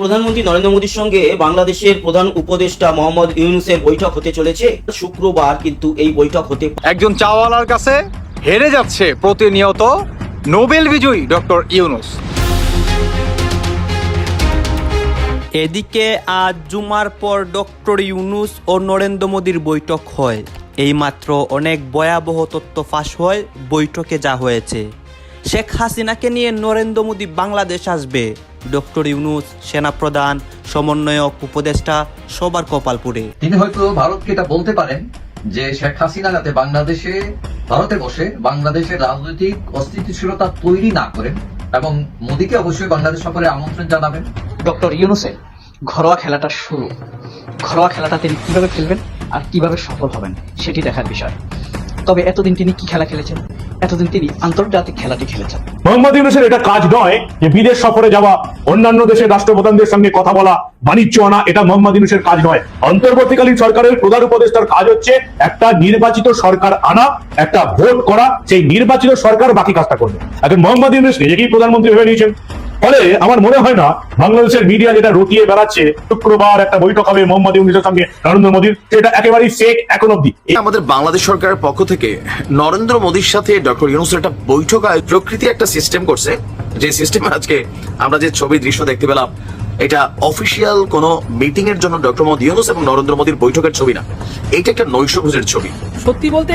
প্রধানমন্ত্রী নরেন্দ্র মোদীর সঙ্গে বাংলাদেশের প্রধান উপদেষ্টা মোহাম্মদ ইউনুসের বৈঠক হতে চলেছে। শুক্রবার কিন্তু এই বৈঠক হতে একজন চাওয়ালার কাছে হেরে যাচ্ছে প্রতিনিয়ত নোবেল বিজয়ী ডক্টর ইউনুস। এদিকে আজ জুমার পর ডক্টর ইউনুস ও নরেন্দ্র মোদীর বৈঠক হয়। এইমাত্র অনেক ভয়াবহ তথ্য ফাঁস হয় বৈঠকে যা হয়েছে। শেখ হাসিনাকে নিয়ে নরেন্দ্র মোদী বাংলাদেশ আসবে। ডক্টর ইউনুস সেনাপ্রধান সমন্বয়ক উপদেষ্টা সবার কপালপুরে। তিনি হয়তো ভারতকে এটা বলতে পারেন যে শেখ হাসিনা যাতে বাংলাদেশে ভারতে বসে বাংলাদেশের রাজনৈতিক অস্থিতিশীলতা তৈরি না করেন এবং মোদীকে অবশ্যই বাংলাদেশ সফরে আমন্ত্রণ জানাবেন। ডক্টর ইউনুসের ঘরোয়া খেলাটা শুরু। ঘরোয়া খেলাটা তিনি কীভাবে খেলবেন আর কীভাবে সফল হবেন সেটি দেখার বিষয়। তবে এতদিন তিনি কি খেলা খেলেছেন? এতদিন তিনি আন্তর্জাতিক খেলাটি খেলেছেন। মোহাম্মদ ইউনুসের এটা কাজ নয় যে বিদেশ সফরে যাওয়া, অন্যান্য দেশের রাষ্ট্রপ্রধানদের সঙ্গে কথা বলা, বাণিজ্য আনা, এটা মোহাম্মদ ইউনুসের কাজ নয়। অন্তর্বর্তীকালীন সরকারের প্রধান উপদেষ্টার কাজ হচ্ছে একটা নির্বাচিত সরকার আনা, একটা ভোট করা, সেই নির্বাচিত সরকার বাকি কাজটা করবে। এখন মোহাম্মদ ইউনুস নিজেকেই প্রধানমন্ত্রী ভেবে নিয়েছেন। ফলে আমার মনে হয় না বাংলাদেশের মিডিয়া যেটা রটিয়ে বেড়াচ্ছে শুক্রবার একটা বৈঠক হবে মোহাম্মদ ইউনুসের সঙ্গে নরেন্দ্র মোদীর সেটা একেবারেই ফেক এখন অব্দি আমাদের বাংলাদেশ সরকারের পক্ষ থেকে নরেন্দ্র মোদীর সাথে ডক্টর ইউনুসের একটা বৈঠক প্রকৃতি একটা সিস্টেম করছে। যে সিস্টেমে আজকে আমরা যে ছবি দৃশ্য দেখতে পেলাম এটা অফিসিয়াল কোন মিটিং এর জন্য ডক্টর মোদী ইউনুস এবং নরেন্দ্র মোদীর বৈঠকের ছবি না। এটা একটা নৈশভোজের ছবি। সত্যি বলতে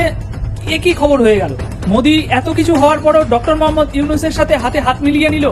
একই খবর হয়ে গেল? মোদী এত কিছু হওয়ার পরও ডক্টর মোহাম্মদ ইউনুসের সাথে হাতে হাত মিলিয়ে নিল।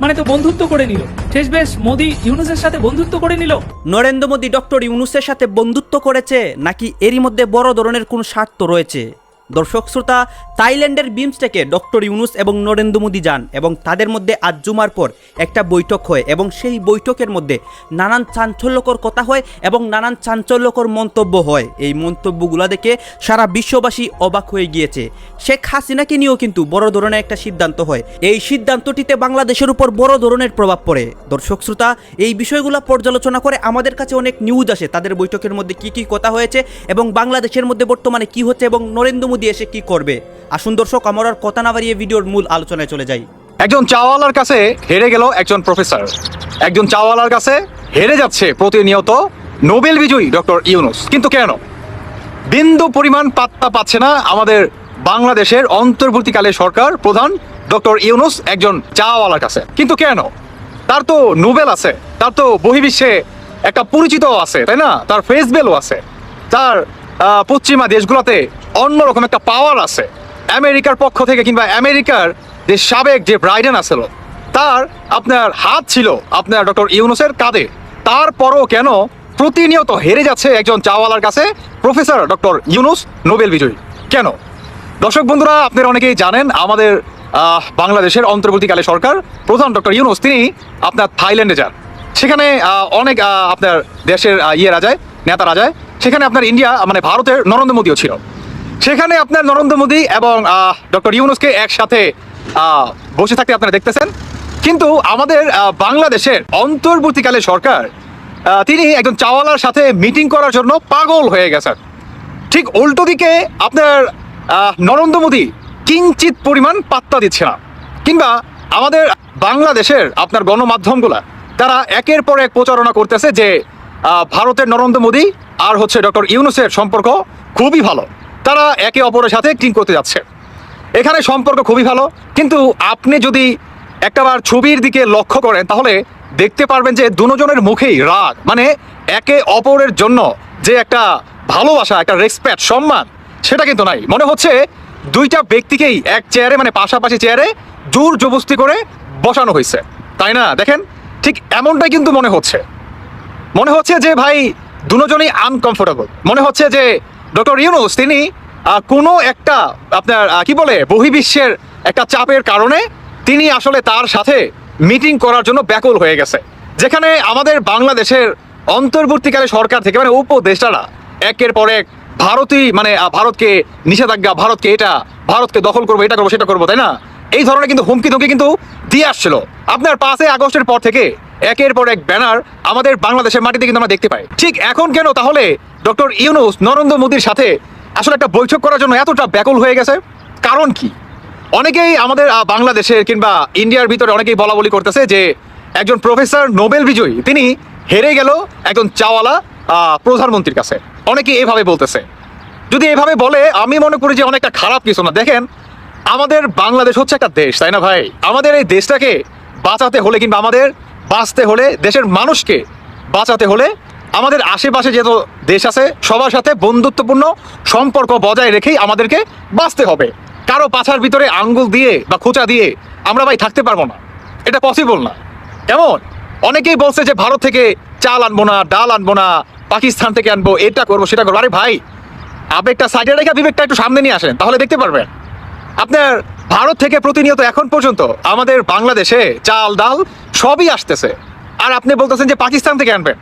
মানে তো বন্ধুত্ব করে নিল। শেষ বেশ মোদি ইউনুসের সাথে বন্ধুত্ব করে নিল। নরেন্দ্র মোদী ডক্টর ইউনুসের সাথে বন্ধুত্ব করেছে, নাকি এরই মধ্যে বড় ধরনের কোন স্বার্থ রয়েছে? দর্শক শ্রোতা, থাইল্যান্ডের বিমস্টেকে ডক্টর ইউনুস এবং নরেন্দ্র মোদী যান এবং তাদের মধ্যে আজ জুমার পর একটা বৈঠক হয় এবং সেই বৈঠকের মধ্যে নানান চাঞ্চল্যকর কথা হয় এবং নানান চাঞ্চল্যকর মন্তব্য হয়। এই মন্তব্যগুলো দেখে সারা বিশ্ববাসী অবাক হয়ে গিয়েছে। শেখ হাসিনাকে নিয়েও কিন্তু বড় ধরনের একটা সিদ্ধান্ত হয়। এই সিদ্ধান্তটিতে বাংলাদেশের উপর বড় ধরনের প্রভাব পড়ে। দর্শক শ্রোতা, এই বিষয়গুলো পর্যালোচনা করে আমাদের কাছে অনেক নিউজ আসে। তাদের বৈঠকের মধ্যে কি কি কথা হয়েছে এবং বাংলাদেশের মধ্যে বর্তমানে কি হচ্ছে এবং নরেন্দ্র মোদী এসে কি করবে? আসুন দর্শক, আমার আর কথা না বাড়িয়ে ভিডিওর মূল আলোচনায় চলে যাই। একজন চাওয়ালার কাছে হেরে গেল একজন প্রফেসর। একজন চাওয়ালার কাছে হেরে যাচ্ছে প্রতিনিয়ত নোবেল বিজয়ী ডক্টর ইউনুস। কিন্তু কেন? বিন্দু পরিমাণ পাত্তা পাচ্ছে না আমাদের বাংলাদেশের অন্তর্বর্তীকালে সরকার প্রধান ডক্টর ইউনুস একজন চাওয়ালার কাছে। কিন্তু কেন? তার তো নোবেল আছে, তার তো বহির্বিশ্বে একটা পরিচিত আছে, তাই না? তার ফেস ভ্যালু আছে, তার পশ্চিমা দেশগুলোতে অন্যরকম একটা পাওয়ার আছে। আমেরিকার পক্ষ থেকে কিংবা আমেরিকার যে সাবেক যে ব্রাইডেন আছিল তার আপনার হাত ছিল আপনার ডক্টর ইউনুসের কাঁধে। তারপরও কেন প্রতিনিয়ত হেরে যাচ্ছে একজন চাওয়ালার কাছে প্রফেসর ডক্টর ইউনুস নোবেল বিজয়ী? কেন? দর্শক বন্ধুরা আপনারা অনেকেই জানেন আমাদের বাংলাদেশের অন্তর্বর্তীকালে সরকার প্রধান ডক্টর ইউনুস তিনি আপনার থাইল্যান্ডে যান। সেখানে অনেক আপনার দেশের আহ, ইয়েরা যায় নেতারা যায়। সেখানে আপনার ইন্ডিয়া মানে ভারতের নরেন্দ্র মোদীও ছিল। সেখানে আপনার নরেন্দ্র মোদী এবং ডক্টর ইউনুসকে একসাথে বসে থাকতে আপনারা দেখতেছেন। কিন্তু আমাদের বাংলাদেশের অন্তর্বর্তীকালে সরকার তিনি একজন চাওয়ালার সাথে মিটিং করার জন্য পাগল হয়ে গেছেন। ঠিক উল্টো দিকে আপনার নরেন্দ্র মোদী কিঞ্চিত পরিমাণ পাত্তা দিচ্ছে না। কিংবা আমাদের বাংলাদেশের আপনার গণমাধ্যমগুলা, তারা একের পর এক প্রচারণা করতেছে যে ভারতের নরেন্দ্র মোদী আর হচ্ছে ডক্টর ইউনুসের সম্পর্ক খুবই ভালো। তারা একে অপরের সাথে টিং করতে যাচ্ছে। এখানে সম্পর্ক খুবই ভালো, কিন্তু আপনি যদি একটাবার ছবির দিকে লক্ষ্য করেন, তাহলে দেখতে পারবেন যে দুজনের মুখেই রাগ। মানে একে অপরের জন্য যে একটা ভালোবাসা, একটা রেসপেক্ট সম্মান, সেটা কিন্তু নাই। মনে হচ্ছে দুইটা ব্যক্তিকেই এক চেয়ারে মানে পাশাপাশি চেয়ারে জোর জবস্তি করে বসানো হয়েছে। তাই না? দেখেন, ঠিক এমনটাই কিন্তু মনে হচ্ছে। মনে হচ্ছে যে ভাই দুজনেই আনকমফোর্টেবল মনে হচ্ছে যে ডক্টর ইউনুস, তিনি কোনো একটা, আপনার কি বলে, বহির্বিশ্বের একটা চাপের কারণে তিনি আসলে তার সাথে মিটিং করার জন্য ব্যাকুল হয়ে গেছে। যেখানে আমাদের বাংলাদেশের অন্তর্বর্তীকালে সরকার থেকে মানে উপদেষ্টারা, একের পর এক ভারতই মানে ভারতকে নিষেধাজ্ঞা, ভারতকে এটা, ভারতকে দখল করব, এটা করব, সেটা করব, তাই না? এই ধরনের কিন্তু হুমকি ধুমকি কিন্তু দিয়ে আসছিল। আপনার পাঁচই আগস্টের পর থেকে একের পর এক ব্যানার আমাদের বাংলাদেশের মাটিতে কিন্তু আমরা দেখতে পাই। ঠিক এখন কেন? তাহলে ডক্টর ইউনুস, নরেন্দ্র মোদীর সাথে আসলে একটা বৈঠক করার জন্য এতটা ব্যাকুল হয়ে গেছে? কারণ কি? অনেকেই আমাদের বাংলাদেশের কিংবা ইন্ডিয়ার ভিতরে অনেকেই বলা বলি করতেছে যে একজন প্রফেসর নোবেল বিজয়ী, তিনি হেরে গেল একজন চাওয়ালা প্রধানমন্ত্রীর কাছে। অনেকে এভাবে বলতেছে। যদি এভাবে বলে, আমি মনে করি যে অনেকটা খারাপ কিছু না। দেখেন আমাদের বাংলাদেশ হচ্ছে একটা দেশ, তাই না ভাই? আমাদের এই দেশটাকে বাঁচাতে হলে কিংবা আমাদের বাঁচতে হলে, দেশের মানুষকে বাঁচাতে হলে আমাদের আশেপাশে যত দেশ আছে, সবার সাথে বন্ধুত্বপূর্ণ সম্পর্ক বজায় রেখেই আমাদেরকে বাঁচতে হবে। কারও পাছার ভিতরে আঙ্গুল দিয়ে বা খোঁচা দিয়ে আমরা ভাই থাকতে পারব না। এটা পসিবল না। কেমন? অনেকেই বলছে যে ভারত থেকে চাল আনব না, ডাল আনব না, পাকিস্তান থেকে আনব, এটা করব, সেটা করব। আরে ভাই, আবেগটা সাইডে রেখে বিবেকটা একটু সামনে নিয়ে আসেন, তাহলে দেখতে পারবেন। আপনার ভারত থেকে প্রতিনিয়ত এখন পর্যন্ত আমাদের বাংলাদেশে চাল, ডাল সবই আসতেছে। আর আপনি বলতেছেন যে পাকিস্তান থেকে আনবেন।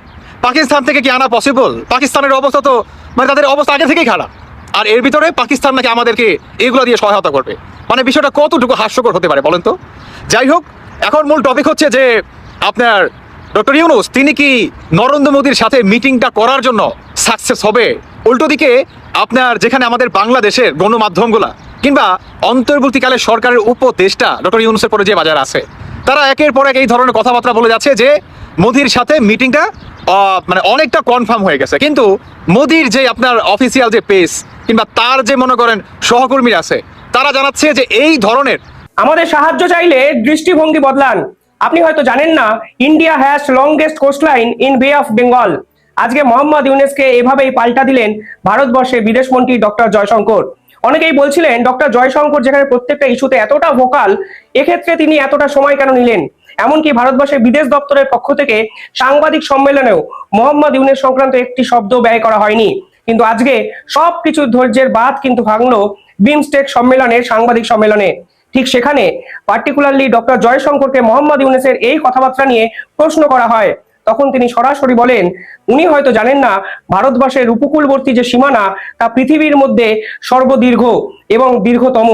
পাকিস্তান থেকে কি আনা পসিবল পাকিস্তানের অবস্থা তো মানে তাদের অবস্থা আগে থেকেই খারাপ। আর এর ভিতরে পাকিস্তান নাকি আমাদেরকে এগুলো দিয়ে সহায়তা করবে। মানে বিষয়টা কতটুকু হাস্যকর হতে পারে বলেন তো? যাই হোক, এখন মূল টপিক হচ্ছে যে আপনার ডক্টর ইউনুস, তিনি কি নরেন্দ্র মোদীর সাথে মিটিংটা করার জন্য সাকসেস হবে? উল্টো দিকে আপনার যেখানে আমাদের বাংলাদেশের গণমাধ্যমগুলা কিংবা অন্তর্বর্তীকালে সরকারের উপদেষ্টা ডক্টর ইউনুসের পরে যে বাজার আছে, তারা একের পর এক এই ধরনের কথাবার্তা বলে যাচ্ছে যে মোদির সাথে মিটিংটা মানে অনেকটা কনফার্ম হয়ে গেছে। কিন্তু মোদির যে আপনার অফিসিয়াল যে পেস কিংবা তার যে মনে করেন সহকর্মীরা আছে, তারা জানাচ্ছে যে এই ধরনের আমাদের সাহায্য চাইলে দৃষ্টিভঙ্গি বদলান। আপনি হয়তো জানেন না India has longest coastline in Bay of Bengal আজকে মোহাম্মদ ইউনেসকে এভাবেই পাল্টা দিলেন ভারতবর্ষের বিদেশমন্ত্রী ডক্টর জয়শঙ্কর। অনেকেই বলছিলেন, ডক্টর জয়শঙ্কর যেখানে প্রত্যেকটা ইস্যুতে এতটা ভোকাল, এক্ষেত্রে তিনি এতটা সময় কেন নিলেন? এমনকি ভারতবর্ষের বিদেশ দপ্তরের পক্ষ থেকে সাংবাদিক সম্মেলনেও মোহাম্মদ ইউনেস সংক্রান্ত একটি শব্দ ব্যয় করা হয়নি। কিন্তু আজকে সবকিছু ধৈর্যের বাদ কিন্তু ভাঙলো বিমস্টেক সম্মেলনের সাংবাদিক সম্মেলনে। ঠিক সেখানে পার্টিকুলারলি ডক্টর জয়শঙ্করকে মোহাম্মদ ইউনেসের এই কথাবার্তা নিয়ে প্রশ্ন করা হয়। তখন তিনি সরাসরি বলেন, উনি হয়তো জানেন না, ভারতবর্ষের উপকূলবর্তী যে সীমানা, তা পৃথিবীর মধ্যে সর্বদীর্ঘ এবং দীর্ঘতম।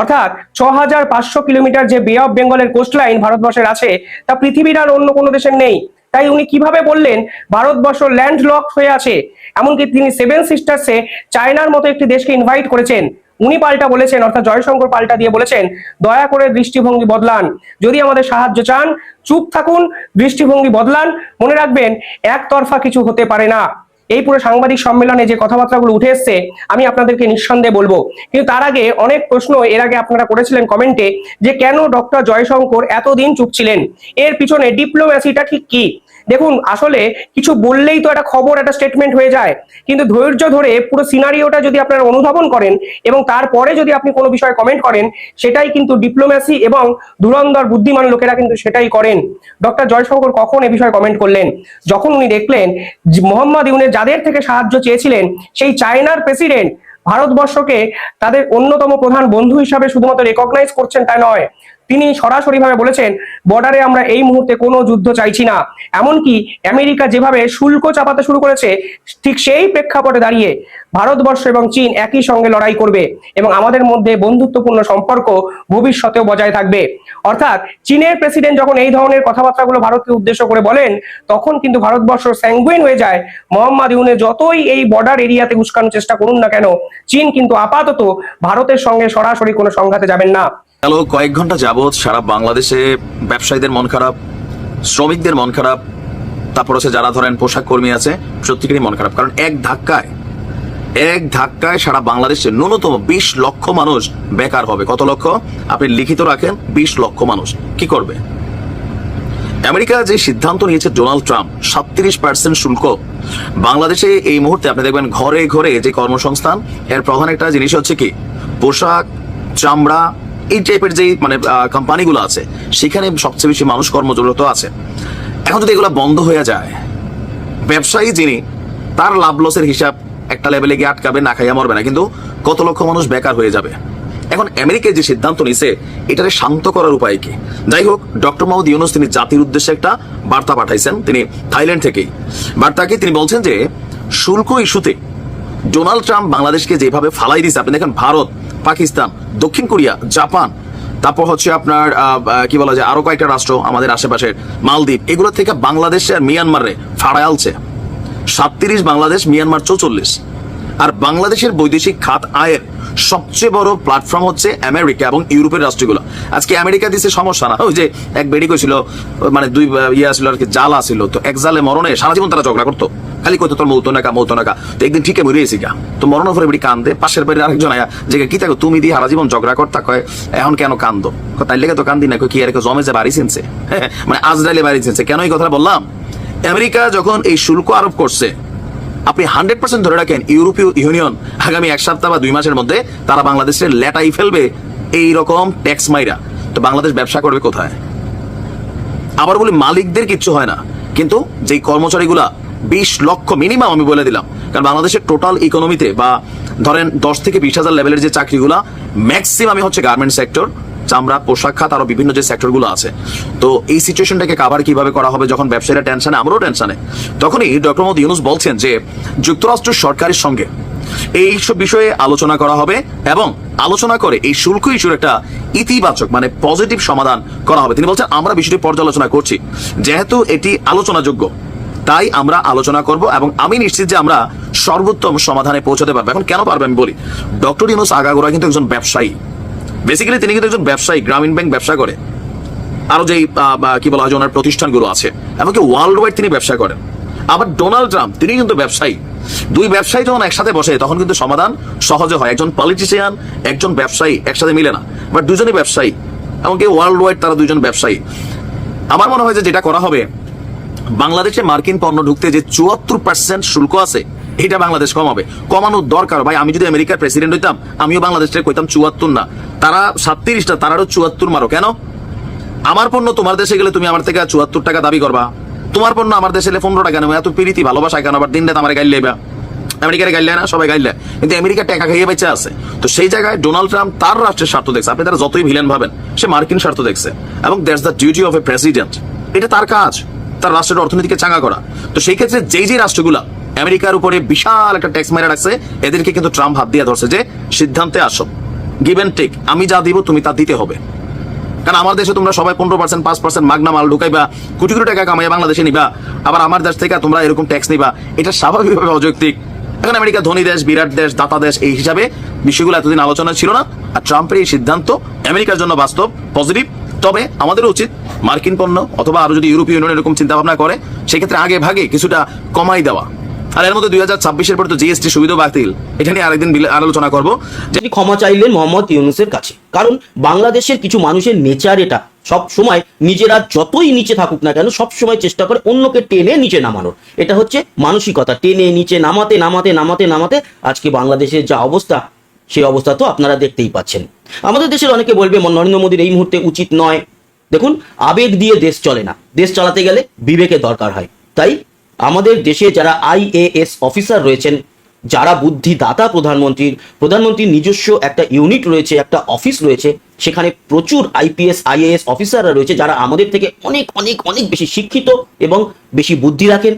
অর্থাৎ ছ হাজার পাঁচশো কিলোমিটার যে বে অফ বেঙ্গলের কোস্টলাইন ভারতবর্ষের আছে, তা পৃথিবীর আর অন্য কোনো দেশের নেই। তাই উনি কীভাবে বললেন, ভারতবর্ষ ল্যান্ড লক হয়ে আছে? এমনকি তিনি সেভেন সিস্টার্সে চায়নার মতো একটি দেশকে ইনভাইট করেছেন। উনি পাল্টা বলেছেন, অর্থাৎ জয়শঙ্কর পাল্টা দিয়ে বলেছেন, দয়া করে দৃষ্টিভঙ্গি বদলান। যদি আমাদের সাহায্য চান, চুপ থাকুন, দৃষ্টিভঙ্গি বদলান। মনে রাখবেন, একতরফা কিছু হতে পারে না। এই পুরো সাংবাদিক সম্মেলনে যে কথাবার্তাগুলো উঠে এসছে, আমি আপনাদেরকে নিঃসন্দেহে বলব। কিন্তু তার আগে অনেক প্রশ্ন এর আগে আপনারা করেছিলেন কমেন্টে, যে কেন ডক্টর জয়শঙ্কর এতদিন চুপ ছিলেন? এর পিছনে ডিপ্লোম্যাসিটা ঠিক কি? দেখুন, আসলে কিছু বললেই তো একটা খবর, একটা স্টেটমেন্ট হয়ে যায়। কিন্তু ধৈর্য ধরে পুরো সিনারিওটা যদি আপনারা অনুধাবন করেন এবং তারপরে যদি আপনি কোনো বিষয়ে কমেন্ট করেন, সেটাই কিন্তু ডিপ্লোম্যাসি এবং ধুরন্ধর বুদ্ধিমান লোকেরা কিন্তু সেটাই করেন। ডক্টর জয়শঙ্কর কখন এ বিষয়ে কমেন্ট করলেন? যখন উনি দেখলেন মোহাম্মদ ইউনের যাদের থেকে সাহায্য চেয়েছিলেন, সেই চায়নার প্রেসিডেন্ট ভারতবর্ষকে তাদের অন্যতম প্রধান বন্ধু হিসাবে শুধুমাত্র রেকগনাইজ করছেন তা নয়। তিনি সরাসরিভাবে বলেছেন বর্ডারে আমরা এই মুহূর্তে কোনো যুদ্ধ চাইছি না। এমনকি আমেরিকা যেভাবে শুল্ক চাপাতে শুরু করেছে, ঠিক সেই প্রেক্ষাপটে দাঁড়িয়ে ভারতবর্ষ এবং চীন একই সঙ্গে লড়াই করবে এবং আমাদের মধ্যে বন্ধুত্বপূর্ণ সম্পর্ক ভবিষ্যতেও বজায় থাকবে। অর্থাৎ চীনের প্রেসিডেন্ট যখন এই ধরনের কথাবার্তাগুলো ভারতকে উদ্দেশ্য করে বলেন, তখন কিন্তু ভারতবর্ষ স্যাঙ্গুইন হয়ে যায়। মোহাম্মদ ইউনে যতই এই বর্ডার এরিয়াতে উস্কানোর চেষ্টা করুন না কেন, চীন কিন্তু আপাতত ভারতের সঙ্গে সরাসরি কোনো সংঘাতে যাবেন না। গেল কয়েক ঘণ্টা যাবৎ সারা বাংলাদেশে ব্যবসায়ীদের মন খারাপ, শ্রমিকদের মন খারাপ, তারপর হচ্ছে যারা ধরেন পোশাক কর্মী আছে প্রত্যেকেরই মন খারাপ। কারণ এক ধাক্কায় এক ধাক্কায় সারা বাংলাদেশে ন্যূনতম বিশ লক্ষ মানুষ বেকার হবে। কত লক্ষ? আপনি লিখিত রাখেন, বিশ লক্ষ মানুষ। কি করবে? আমেরিকা যে সিদ্ধান্ত নিয়েছে ডোনাল্ড ট্রাম্প, সাতত্রিশ পার্সেন্ট শুল্ক। বাংলাদেশে এই মুহূর্তে আপনি দেখবেন ঘরে ঘরে যে কর্মসংস্থান, এর প্রধান একটা জিনিস হচ্ছে কি? পোশাক, চামড়া এই টাইপের যে মানে কোম্পানিগুলো আছে, সেখানে সবচেয়ে বেশি মানুষ কর্মজরত আছে। এখন যদি এগুলো বন্ধ হয়ে যায়, ব্যবসায়ী যিনি, তার লাভ লসের হিসাব একটা লেভেলে গিয়ে আটকাবে, না খাইয়া মরবে না। কিন্তু কত লক্ষ মানুষ বেকার হয়ে যাবে? এখন আমেরিকায় যে সিদ্ধান্ত নিছে, এটারে শান্ত করার উপায় কি? যাই হোক, ডক্টর মাহমুদ ইউনুস তিনি জাতির উদ্দেশ্যে একটা বার্তা পাঠাইছেন, তিনি থাইল্যান্ড থেকেই। বার্তাকে তিনি বলছেন যে, শুল্ক ইস্যুতে ডোনাল্ড ট্রাম্প বাংলাদেশকে যেভাবে ফালাই দিছে, আপনি দেখেন ভারত পাকিস্তান, দক্ষিণ কোরিয়া, জাপান, তারপর হচ্ছে আপনার কি বলা যায়, আরও কয়েকটা রাষ্ট্র আমাদের আশেপাশের, মালদ্বীপ, এগুলো থেকে বাংলাদেশ আর মিয়ানমারে ফাড়ায় আলছে। সাতত্রিশ বাংলাদেশ, মিয়ানমার চৌচল্লিশ। আর বাংলাদেশের বৈদেশিক খাত আয়ের সবচেয়ে বড় প্ল্যাটফর্ম হচ্ছে আমেরিকা এবং ইউরোপের রাষ্ট্রগুলো। আজকে আমেরিকা দিছে সমস্যা না, ওই যে এক বেডি কইছিল মানে দুই ইয়ে ছিল আর কি, জাল আসিল তো এক জালে মরণে সারা জীবন তারা ঝগড়া করতো। খালি কইতো তোর মৌত নাকা মৌত নাকা। তো একদিন ঠিকই মরে গেছি গা। তো মরণের পরে বেড়ি কান্দে পাশের বাড়ির আরেকজন আয়া যে কি থাকো তুমি দিয়ে সারা জীবন ঝগড়া করতা? কয় এখন কেন কান্দো? তাই লেগে তো কান্দি না। কয়, কি আর জমে যে বাড়ি চিনছে মানে আজরাইলে বাড়ি চিনছে কেন এই কথা বললাম? আমেরিকা যখন এই শুল্ক আরোপ করছে আপনি হান্ড্রেড পার্সেন্ট ধরে রাখেন ইউরোপীয় ইউনিয়ন আগামী এক সপ্তাহ বা দুই মাসের মধ্যে তারা বাংলাদেশের লেটাই ফেলবে এই রকম ট্যাক্স মাইরা। তো বাংলাদেশ ব্যবসা করবে কোথায়? আবার বলি মালিকদের কিচ্ছু হয় না। কিন্তু যেই কর্মচারীগুলা বিশ লক্ষ মিনিমাম আমি বলে দিলাম, কারণ বাংলাদেশের টোটাল ইকোনমিতে বা ধরেন দশ থেকে বিশ হাজার লেভেলের যে চাকরিগুলা ম্যাক্সিমামই হচ্ছে গার্মেন্ট সেক্টর চামড়া, পোশাক খাত, আরও বিভিন্ন যে সেক্টরগুলো আছে। তো এই সিচুয়েশনটাকে কাভার কীভাবে করা হবে যখন ব্যবসায়ীরা টেনশনে আমরাও টেনশনে তখনই ডক্টর মোহাম্মদ ইউনুস বলছেন যে যুক্তরাষ্ট্র সরকারের সঙ্গে এই সব বিষয়ে আলোচনা করা হবে এবং আলোচনা করে এই শুল্ক ইস্যুর একটা ইতিবাচক মানে পজিটিভ সমাধান করা হবে। তিনি বলছেন, আমরা বিষয়টি পর্যালোচনা করছি। যেহেতু এটি আলোচনাযোগ্য, তাই আমরা আলোচনা করব এবং আমি নিশ্চিত যে আমরা সর্বোত্তম সমাধানে পৌঁছাতে পারব। এখন কেন পারবে আমি বলি? ডক্টর ইউনুস আগাগোড়া কিন্তু একজন ব্যবসায়ী। বেসিক্যালি তিনি কিন্তু একজন ব্যবসায়ী, গ্রামীণ ব্যাংক ব্যবসা করে। আরও যেই কি বলা হয় ওনার প্রতিষ্ঠানগুলো আছে। এমনকি ওয়ার্ল্ড ওয়াইড তিনি ব্যবসা করেন। আবার ডোনাল্ড ট্রাম্প, তিনি কিন্তু ব্যবসায়ী। দুই ব্যবসায়ী যখন একসাথে বসে, তখন কিন্তু সমাধান সহজে হয়। একজন পলিটিশিয়ান একজন ব্যবসায়ী, একসাথে মিলে না। বাট দুজনই ব্যবসায়ী, এমনকি ওয়ার্ল্ড ওয়াইড তারা দুজন ব্যবসায়ী। আমার মনে হয় যে যেটা করা হবে, বাংলাদেশে মার্কিন পণ্য ঢুকতে যে চুয়াত্তর পার্সেন্ট শুল্ক আছে, এটা বাংলাদেশ কমাবে। কমানোর দরকার। ভাই, আমি যদি আমেরিকার প্রেসিডেন্ট হইতাম, আমিও বাংলাদেশে কইতাম চুয়াত্তর না। তারা সাতত্রিশটা, তারারও চুয়াত্তর মারো। কেন? আমার পণ্য তোমার দেশে গেলে তুমি আমার থেকে চুয়াত্তর টাকা দাবি করবা। তোমার পণ্য আমার দেশে এলে পনেরো টাকা নেব এত প্রীতি, ভালোবাসা কেন? আবার দিন রাত আমার গাইলে বা? আমেরিকার গাইলে না? সবাই গাইলে। কিন্তু আমেরিকা টাকা খাইয়ে বেঁচে আছে। তো সেই জায়গায় ডোনাল্ড ট্রাম্প তার রাষ্ট্রের স্বার্থ দেখছে। আপনি তারা যতই ভিলেন ভাবেন, সে মার্কিন স্বার্থ দেখছে। এবং that's the duty of a president এটা তার কাজ। তার রাষ্ট্রের অর্থনীতিকে চাঙ্গা করা। তো সেই ক্ষেত্রে যেই যে রাষ্ট্রগুলা আমেরিকার উপরে বিশাল একটা ট্যাক্স মেরে রাখছে, এদেরকে কিন্তু ট্রাম্প হাত দিয়ে ধরছে যে, সিদ্ধান্তে আসো। গিভ অ্যান্ড টেক আমি যা দিব, তুমি তা দিতে হবে। কারণ আমার দেশে তোমরা সবাই পনেরো পার্সেন্ট পাঁচ পার্সেন্ট মাগনা মাল ঢুকাইবা, কোটি কোটি টাকা কামাইয়া বাংলাদেশে নিবা, আবার আমার দেশ থেকে তোমরা এরকম ট্যাক্স নিবা। এটা স্বাভাবিকভাবে অযৌক্তিক। এখন আমেরিকা ধনী দেশ, বিরাট দেশ, দাতা দেশ, এই হিসাবে বিষয়গুলো এতদিন আলোচনা ছিল না, আর ট্রাম্পের এই সিদ্ধান্ত আমেরিকার জন্য বাস্তব পজিটিভ তবে আমাদের উচিত মার্কিন পণ্য অথবা আরও যদি ইউরোপীয় ইউনিয়ন এরকম চিন্তা ভাবনা করে, সেক্ষেত্রে আগে ভাগে কিছুটা কমাই দেওয়া। আর এর মধ্যে দুই হাজার ছাব্বিশের পরে তো জিএসটি সুবিধা বাতিল। এটা নিয়ে আরেকদিন আলোচনা করব। যিনি ক্ষমা চাইলেন মোহাম্মদ ইউনুসের কাছে। কারণ বাংলাদেশের কিছু মানুষের নেচার এটা। সব সময় নিজেরা যতই নিচে থাকুক না কেন, সব সময় চেষ্টা করে অন্যকে টেনে নিচে নামানোর। এটা হচ্ছে মানসিকতা। টেনে নিচে নামাতে নামাতে নামাতে নামাতে আজকে বাংলাদেশের যা অবস্থা, সেই অবস্থা তো আপনারা দেখতেই পাচ্ছেন। আমাদের দেশের অনেকে বলবে নরেন্দ্র মোদীর এই মুহূর্তে উচিত নয়। দেখুন, আবেগ দিয়ে দেশ চলে না। দেশ চালাতে গেলে বিবেকের দরকার হয়। তাই আমাদের দেশে যারা আইএএস অফিসার রয়েছেন, যারা বুদ্ধিদাতা প্রধানমন্ত্রীর প্রধানমন্ত্রীর নিজস্ব একটা ইউনিট রয়েছে, একটা অফিস রয়েছে, সেখানে প্রচুর আইপিএস আইএএস অফিসাররা রয়েছে, যারা আমাদের থেকে অনেক অনেক অনেক বেশি শিক্ষিত এবং বেশি বুদ্ধি রাখেন।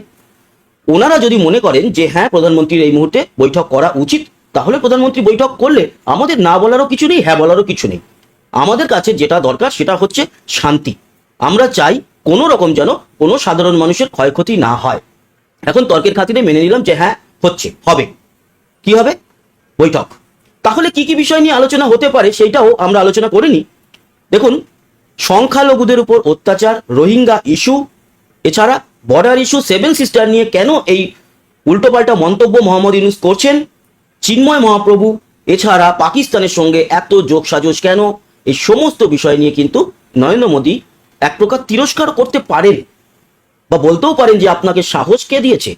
ওনারা যদি মনে করেন যে হ্যাঁ প্রধানমন্ত্রীর এই মুহূর্তে বৈঠক করা উচিত, তাহলে প্রধানমন্ত্রী বৈঠক করলে আমাদের না বলারও কিছু নেই হ্যাঁ বলারও কিছু নেই। আমাদের কাছে যেটা দরকার, সেটা হচ্ছে শান্তি। আমরা চাই কোনো রকম যেন কোনো সাধারণ মানুষের ক্ষয়ক্ষতি না হয়। এখন তর্কের খাতিরে মেনে নিলাম যে হ্যাঁ হচ্ছে, হবে। কি হবে? বৈঠক। তাহলে কি কি বিষয় নিয়ে আলোচনা হতে পারে সেইটাও আমরা আলোচনা করে দেখুন, সংখ্যালঘুদের উপর অত্যাচার, রোহিঙ্গা ইস্যু এছাড়া বর্ডার ইস্যু সেভেন সিস্টার নিয়ে কেন এই উল্টোপাল্টা মন্তব্য মোহাম্মদ ইউনুস করছেন? চিন্ময় মহাপ্রভু, এছাড়া পাকিস্তানের সঙ্গে এত যোগ সাজস কেন? এই সমস্ত বিষয় নিয়ে কিন্তু নরেন্দ্র মোদী এক প্রকার তিরস্কার করতে পারেন। বা বলতেও পারেন যে আপনাকে সাহস কে দিয়েছে?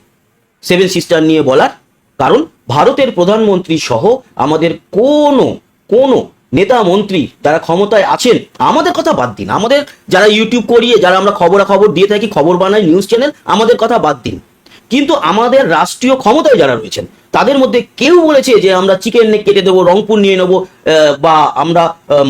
সেভেন সিস্টার নিয়ে বলার কারণ, ভারতের প্রধানমন্ত্রী সহ আমাদের কোনো কোনো নেতা মন্ত্রী যারা ক্ষমতায় আছেন, আমাদের কথা বাদ দিন। আমাদের যারা ইউটিউব করিয়ে, যারা আমরা খবরাখবর দিয়ে থাকি, খবর বানাই নিউজ চ্যানেল আমাদের কথা বাদ দিন। কিন্তু আমাদের রাষ্ট্রীয় ক্ষমতায় যারা রয়েছেন তাদের মধ্যে কেউ বলেছে যে আমরা চিকেন নেক কেটে দেবো, রংপুর নিয়ে নেব বা আমরা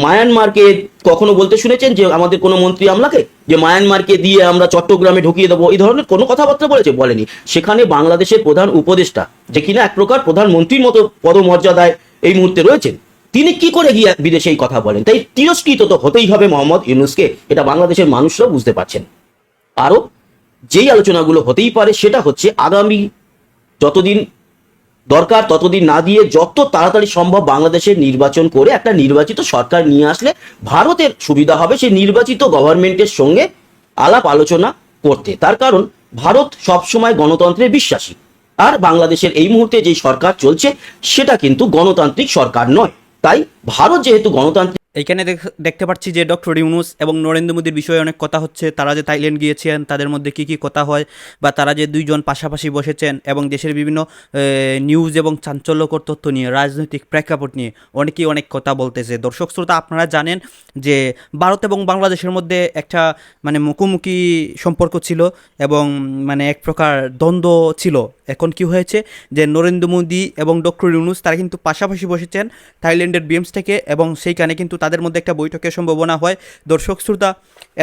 মায়ানমারকে কখনো বলতে শুনেছেন যে আমাদের কোনো মন্ত্রী আমলাকে? যে মায়ানমারকে দিয়ে আমরা চট্টগ্রামে ঢুকিয়ে দেবো, এই ধরনের কোনো কথাবার্তা বলেছে? বলেনি। সেখানে বাংলাদেশের প্রধান উপদেষ্টা, যে কিনা এক প্রকার প্রধানমন্ত্রীর মতো পদমর্যাদায় এই মুহূর্তে রয়েছেন। তিনি কি করে গিয়ে বিদেশে এই কথা বলেন? তাই তিরস্কৃত তো হতেই হবে মোহাম্মদ ইউনুসকে, এটা বাংলাদেশের মানুষরাও বুঝতে পারছেন। আরও যেই আলোচনাগুলো হতেই পারে, সেটা হচ্ছে আগামী যতদিন দরকার ততদিন না দিয়ে যত তাড়াতাড়ি সম্ভব বাংলাদেশের নির্বাচন করে একটা নির্বাচিত সরকার নিয়ে আসলে ভারতের সুবিধা হবে সেই নির্বাচিত গভর্নমেন্টের সঙ্গে আলাপ আলোচনা করতে। তার কারণ, ভারত সবসময় গণতন্ত্রে বিশ্বাসী। আর বাংলাদেশের এই মুহূর্তে যে সরকার চলছে, সেটা কিন্তু গণতান্ত্রিক সরকার নয়। তাই ভারত যেহেতু গণতান্ত্রিক এইখানে দেখ- দেখতে পাচ্ছি যে ডক্টর ইউনুস এবং নরেন্দ্র মোদীর বিষয়ে অনেক কথা হচ্ছে। তারা যে থাইল্যান্ড গিয়েছেন, তাদের মধ্যে কী কী কথা হয় বা তারা যে দুইজন পাশাপাশি বসেছেন এবং দেশের বিভিন্ন নিউজ এবং চাঞ্চল্যকর তথ্য নিয়ে, রাজনৈতিক প্রেক্ষাপট নিয়ে অনেকেই অনেক কথা বলতেছে। দর্শক শ্রোতা, আপনারা জানেন যে ভারত এবং বাংলাদেশের মধ্যে একটা মানে মুখোমুখি সম্পর্ক ছিল এবং মানে এক প্রকার দ্বন্দ্ব ছিল। এখন কি হয়েছে যে নরেন্দ্র মোদী এবং ডক্টর ইউনুস, তারা কিন্তু পাশাপাশি বসেছেন থাইল্যান্ডের বিএমস থেকে এবং সেইখানে কিন্তু তাদের মধ্যে একটা বৈঠকের সম্ভাবনা হয়। দর্শক, শ্রোতা,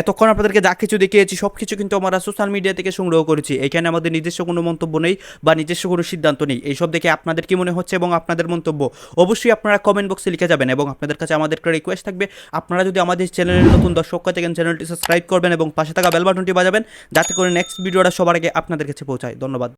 এতক্ষণ আপনাদেরকে যা কিছু দেখিয়েছি সব কিছু কিন্তু আমরা সোশ্যাল মিডিয়া থেকে সংগ্রহ করেছি। এখানে আমাদের নিজস্ব কোনো মন্তব্য নেই বা নিজস্ব কোনো সিদ্ধান্ত নেই। এইসব দেখে আপনাদের কি মনে হচ্ছে এবং আপনাদের মন্তব্য? অবশ্যই আপনারা কমেন্ট বক্সে লিখে যাবেন এবং আপনাদের কাছে আমাদের একটা রিকোয়েস্ট থাকবে। আপনারা যদি আমাদের চ্যানেলের নতুন দর্শক হয়ে থাকেন চ্যানেলটি সাবস্ক্রাইব করবেন এবং পাশে থাকা বেল বাটনটি বাজাবেন। যাতে করে নেক্সট ভিডিওটা সবার আগে আপনাদের কাছে পৌঁছায়। ধন্যবাদ।